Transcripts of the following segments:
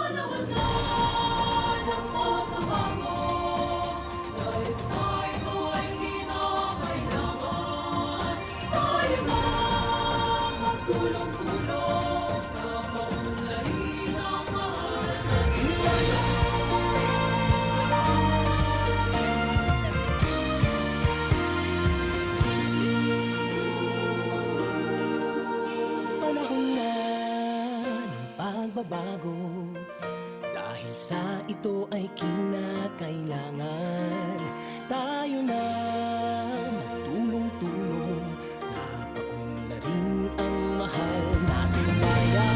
Panahon na ng pagbabago. Dahil sa ito ay kinakailangan. Tayo na magtulong-tulong Na maunlarin ang mahal. Natin Panahon na ng pagbabago sa ito ay kinakailangan. Tayo na magtulong-tulong Na paunlarin ang mahal nating bayan.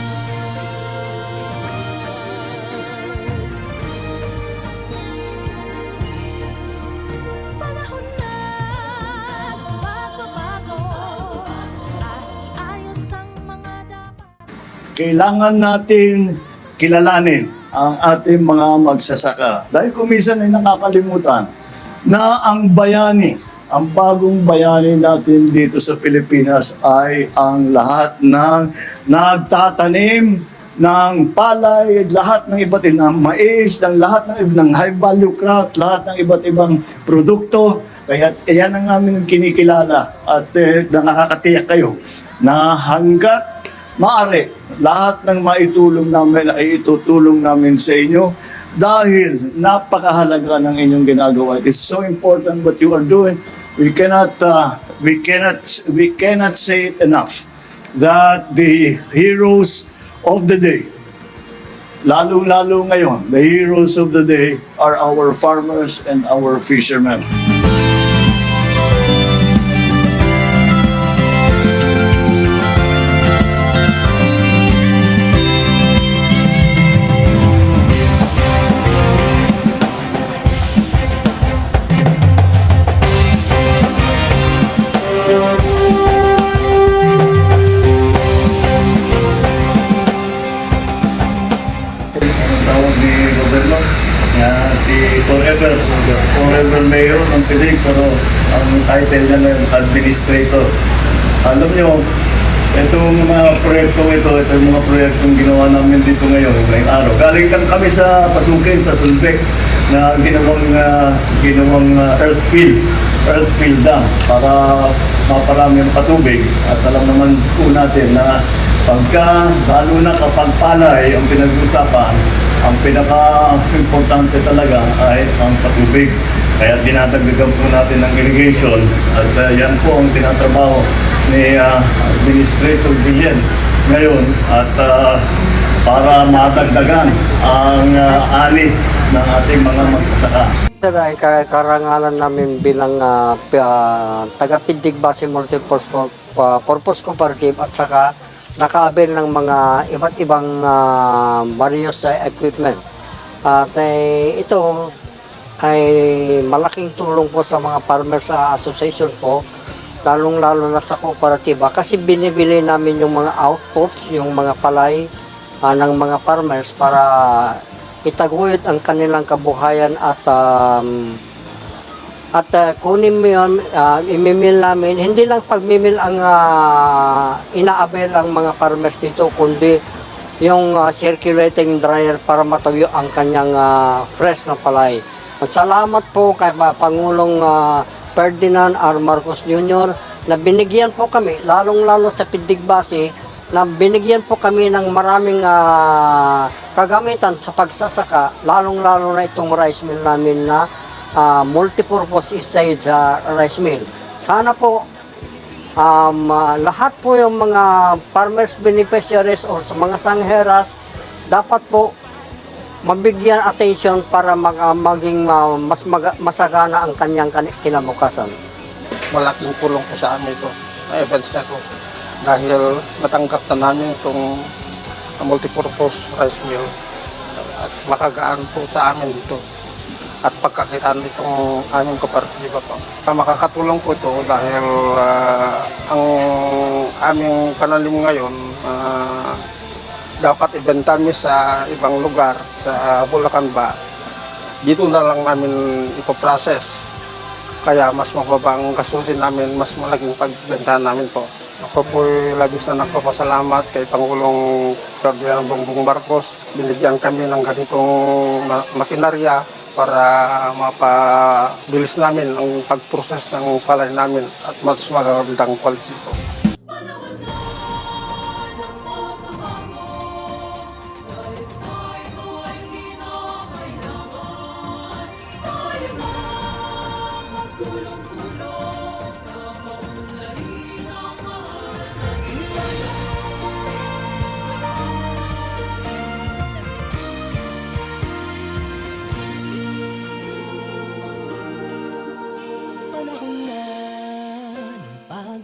Kailangan natin kilalanin ang ating mga magsasaka. Dahil kumisan ay nakakalimutan na ang bayani, ang bagong bayani natin dito sa Pilipinas ay ang lahat ng nagtatanim ng palay, lahat ng iba't ibang mais, ng lahat ng, ng high value crop, lahat ng iba't ibang produkto. Kaya yan ang aming kinikilala at eh, na nakakatiyak kayo na hanggat Maari, lahat ng maitulong namin ay itutulong namin sa inyo dahil napakahalaga ng inyong ginagawa. It is so important what you are doing. We cannot, uh, we cannot, we cannot say it enough that the heroes of the day, lalong-lalo ngayon, the heroes of the day are our farmers and our fishermen. Ni Goberno na si Forever, Forever Mayor ng Pilig, pero ang title niya na yung Administrator. Alam niyo, itong mga proyektong ito, ito yung mga proyektong ginawa namin dito ngayon, ngayong araw. Galing lang kami sa Pasukin, sa Sulbek, na ginawang, ah, ginawang ah, earth field, earth field dam para maparami ang patubig. At alam naman po natin na pagka, lalo na kapag palay ang pinag-usapan, ang pinaka-importante talaga ay ang patubig. Kaya dinadagdagan po natin ng irrigation at uh, yan po ang tinatrabaho ni uh, Administrator Villen ngayon at uh, para madagdagan ang uh, ani ng ating mga magsasaka. Sir, ay ka- karangalan namin bilang p- ah, taga-Pindig Base Multipurpose uh, Purpose Cooperative at saka nakaabil ng mga iba't ibang uh, various ah, equipment. At eh, ito ay malaking tulong po sa mga farmers sa association po, lalong-lalo na sa kooperatiba kasi binibili namin yung mga outputs, yung mga palay ah, ng mga farmers para itaguyod ang kanilang kabuhayan at um, at uh, kunin mo yun, uh, imimil namin, hindi lang pagmimil ang uh, inaabel ang mga farmers dito, kundi yung uh, circulating dryer para matuyo ang kanyang uh, fresh na palay. At salamat po kay uh, Pangulong uh, Ferdinand R. Marcos Jr. na binigyan po kami, lalong-lalo sa Pindigbasi, na binigyan po kami ng maraming ah, kagamitan sa pagsasaka, lalong-lalo na itong rice mill namin na ah, multipurpose stage sa rice mill. Sana po um, ah, lahat po yung mga farmers beneficiaries o sa mga sangheras dapat po mabigyan attention para mag, ah, maging ah, mas maga- masagana ang kanyang kinabukasan. malaking tulong po sa amin ito na events na ito dahil natanggap na namin itong multipurpose rice mill at makagaan po sa amin dito at pagkakitaan nitong aming kooperatiba po. Ah, Makakatulong po ito dahil ah, ang aming pananim ngayon ah, dapat ibenta niyo sa ibang lugar, sa Bulacan ba, dito na lang namin ipoprocess. Kaya mas mababa ang gastusin namin, mas malaking pagbenta namin po. Ako po labis na nagpapasalamat kay Pangulong Ferdinand Bongbong Marcos. Binigyan kami ng ganitong ma- makinarya para mapabilis namin ang pag-process ng palay namin at mas magandang quality po.